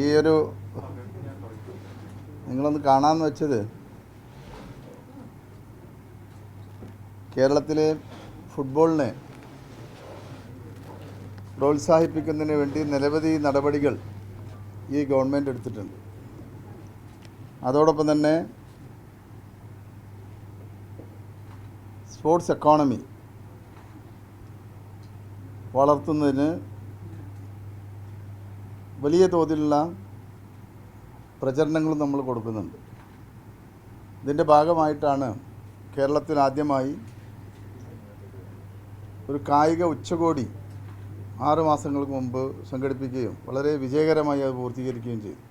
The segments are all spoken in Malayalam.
ഈ ഒരു നിങ്ങളൊന്ന് കാണാമെന്ന് വെച്ചത്. കേരളത്തിലെ ഫുട്ബോളിനെ പ്രോത്സാഹിപ്പിക്കുന്നതിന് വേണ്ടി നിരവധി നടപടികൾ ഈ ഗവൺമെന്റ് എടുത്തിട്ടുണ്ട്. അതോടൊപ്പം തന്നെ സ്പോർട്സ് എക്കോണമി വളർത്തുന്നതിന് വലിയ തോതിലുള്ള പ്രചരണങ്ങളും നമ്മൾ കൊടുക്കുന്നുണ്ട്. ഇതിന്റെ ഭാഗമായിട്ടാണ് കേരളത്തിൽ ആദ്യമായി ഒരു കായിക ഉച്ചകോടി ആറ് മാസങ്ങൾക്ക് മുമ്പ് സംഘടിപ്പിക്കുകയും വളരെ വിജയകരമായി അത് പൂർത്തീകരിക്കുകയും ചെയ്തു.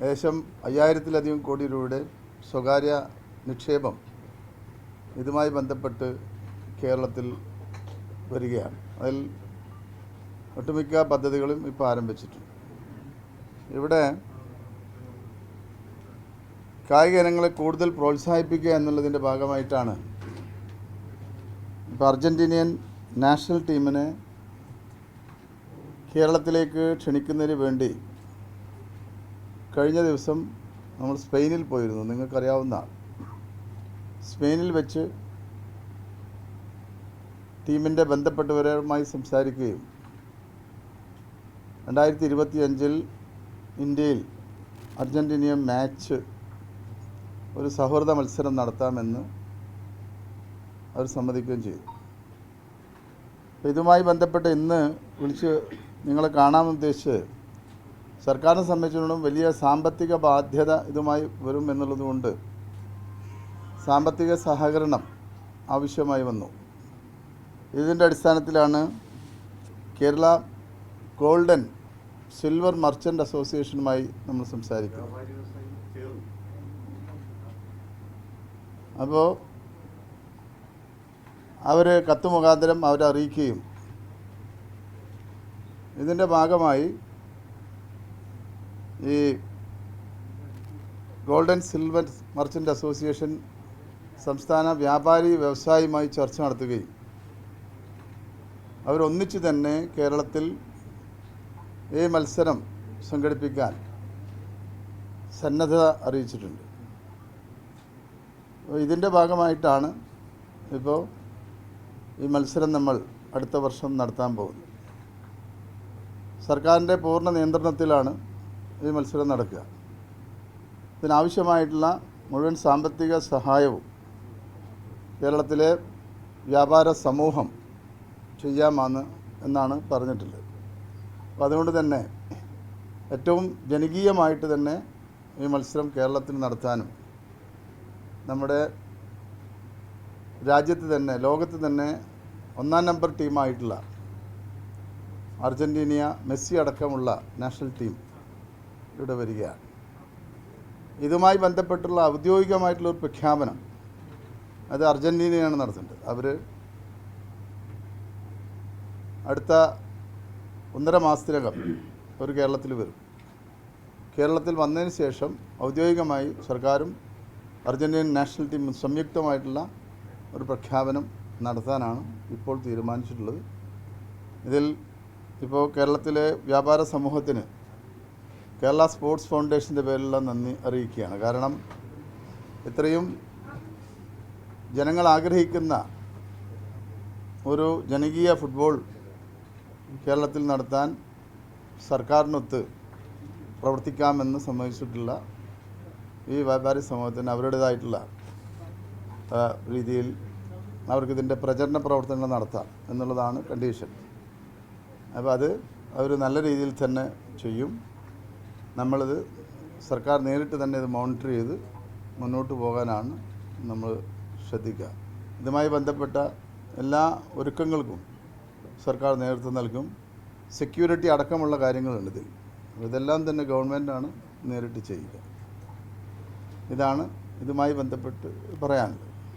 ഏകദേശം അയ്യായിരത്തിലധികം കോടി രൂപയുടെ സ്വകാര്യ നിക്ഷേപം ഇതുമായി ബന്ധപ്പെട്ട് കേരളത്തിൽ വരികയാണ്. അതിൽ ഒട്ടുമിക്ക പദ്ധതികളും ഇപ്പോൾ ആരംഭിച്ചിട്ടുണ്ട്. ഇവിടെ കായിക ഇനങ്ങളെ കൂടുതൽ പ്രോത്സാഹിപ്പിക്കുക എന്നുള്ളതിന്റെ ഭാഗമായിട്ടാണ് ഇപ്പോൾ അർജന്റീനിയൻ നാഷണൽ ടീമിനെ കേരളത്തിലേക്ക് ക്ഷണിക്കുന്നതിന് വേണ്ടി കഴിഞ്ഞ ദിവസം നമ്മൾ സ്പെയിനിൽ പോയിരുന്നു. നിങ്ങൾക്കറിയാവുന്ന സ്പെയിനിൽ വെച്ച് ടീമിന്റെ ബന്ധപ്പെട്ടവരുമായി സംസാരിക്കുകയും രണ്ടായിരത്തി ഇരുപത്തി അഞ്ചിൽ ഇന്ത്യയിൽ അർജന്റീനിയ മാച്ച് ഒരു സൗഹൃദ മത്സരം നടത്താമെന്ന് അവർ സമ്മതിക്കുകയും ചെയ്തു. അപ്പോൾ ഇതുമായി ബന്ധപ്പെട്ട് ഇന്ന് വിളിച്ച് നിങ്ങളെ കാണാമെന്ന് ഉദ്ദേശിച്ച് സർക്കാരിനെ സംബന്ധിച്ചിടത്തോളം വലിയ സാമ്പത്തിക ബാധ്യത ഇതുമായി വരും എന്നുള്ളതുകൊണ്ട് സാമ്പത്തിക സഹകരണം ആവശ്യമായി വന്നു. ഇതിന്റെ അടിസ്ഥാനത്തിലാണ് കേരള ഗോൾഡൻ സിൽവർ മർച്ചന്റ് അസോസിയേഷനുമായി നമ്മൾ സംസാരിക്കും. അപ്പോൾ അവർ കത്ത് മുഖാന്തരം അവരെ അറിയിക്കുകയും ഇതിന്റെ ഭാഗമായി ഈ ഗോൾഡൻ സിൽവർ മർച്ചന്റ് അസോസിയേഷൻ സംസ്ഥാന വ്യാപാരി വ്യവസായിയുമായി ചർച്ച നടത്തുകയും അവരൊന്നിച്ച് തന്നെ കേരളത്തിൽ ഈ മത്സരം സംഘടിപ്പിക്കാൻ സന്നദ്ധത അറിയിച്ചിട്ടുണ്ട്. ഇതിന്റെ ഭാഗമായിട്ടാണ് ഇപ്പോൾ ഈ മത്സരം നമ്മൾ അടുത്ത വർഷം നടത്താൻ പോകുന്നത്. സർക്കാരിന്റെ പൂർണ നിയന്ത്രണത്തിലാണ് ഈ മത്സരം നടക്കുക. ഇതിനാവശ്യമായിട്ടുള്ള മുഴുവൻ സാമ്പത്തിക സഹായവും കേരളത്തിലെ വ്യാപാര സമൂഹം ചെയ്യാമെന്ന് എന്നാണ് പറഞ്ഞിട്ടുള്ളത്. അപ്പോൾ അതുകൊണ്ട് തന്നെ ഏറ്റവും ജനകീയമായിട്ട് തന്നെ ഈ മത്സരം കേരളത്തിൽ നടത്താനും നമ്മുടെ രാജ്യത്ത് തന്നെ ലോകത്ത് തന്നെ ഒന്നാം നമ്പർ ടീമായിട്ടുള്ള അർജന്റീനിയ മെസ്സി അടക്കമുള്ള നാഷണൽ ടീം ഇവിടെ വരികയാണ്. ഇതുമായി ബന്ധപ്പെട്ടുള്ള ഔദ്യോഗികമായിട്ടുള്ള ഒരു പ്രഖ്യാപനം അത് അർജന്റീനയാണ് നടത്തേണ്ടത്. അവർ അടുത്ത ഒന്നര മാസത്തിനകം ഒരു കേരളത്തിൽ വരും. കേരളത്തിൽ വന്നതിന് ശേഷം ഔദ്യോഗികമായി സർക്കാരും അർജന്റീൻ നാഷണൽ ടീമും സംയുക്തമായിട്ടുള്ള ഒരു പ്രഖ്യാപനം നടത്താനാണ് ഇപ്പോൾ തീരുമാനിച്ചിട്ടുള്ളത്. ഇതിൽ ഇപ്പോൾ കേരളത്തിലെ വ്യാപാര സമൂഹത്തിന് കേരള സ്പോർട്സ് ഫൗണ്ടേഷന്റെ പേരിലുള്ള നന്ദി അറിയിക്കുകയാണ്. കാരണം ഇത്രയും ജനങ്ങൾ ആഗ്രഹിക്കുന്ന ഒരു ജനകീയ ഫുട്ബോൾ കേരളത്തിൽ നടത്താൻ സർക്കാരിനൊത്ത് പ്രവർത്തിക്കാമെന്ന് സമ്മതിച്ചിട്ടുള്ള ഈ വ്യാപാരി സമൂഹത്തിന് അവരുടേതായിട്ടുള്ള രീതിയിൽ അവർക്കിതിന്റെ പ്രചരണ പ്രവർത്തനങ്ങൾ നടത്താം എന്നുള്ളതാണ് കണ്ടീഷൻ അപ്പോൾ അത് അവർ നല്ല രീതിയിൽ തന്നെ ചെയ്യും. നമ്മളിത് സർക്കാർ നേരിട്ട് തന്നെ ഇത് മോണിറ്റർ ചെയ്ത് മുന്നോട്ട് പോകാനാണ് നമ്മൾ ശ്രദ്ധിക്കുക. ഇതുമായി ബന്ധപ്പെട്ട എല്ലാ ഒരുക്കങ്ങൾക്കും സർക്കാർ നേതൃത്വം നൽകും. സെക്യൂരിറ്റി അടക്കമുള്ള കാര്യങ്ങളുണ്ട് ഇതിൽ. ഇതെല്ലാം തന്നെ ഗവൺമെന്റാണ് നേരിട്ട് ചെയ്യുക. ഇതാണ് ഇതുമായി ബന്ധപ്പെട്ട് പറയാനുള്ളത്.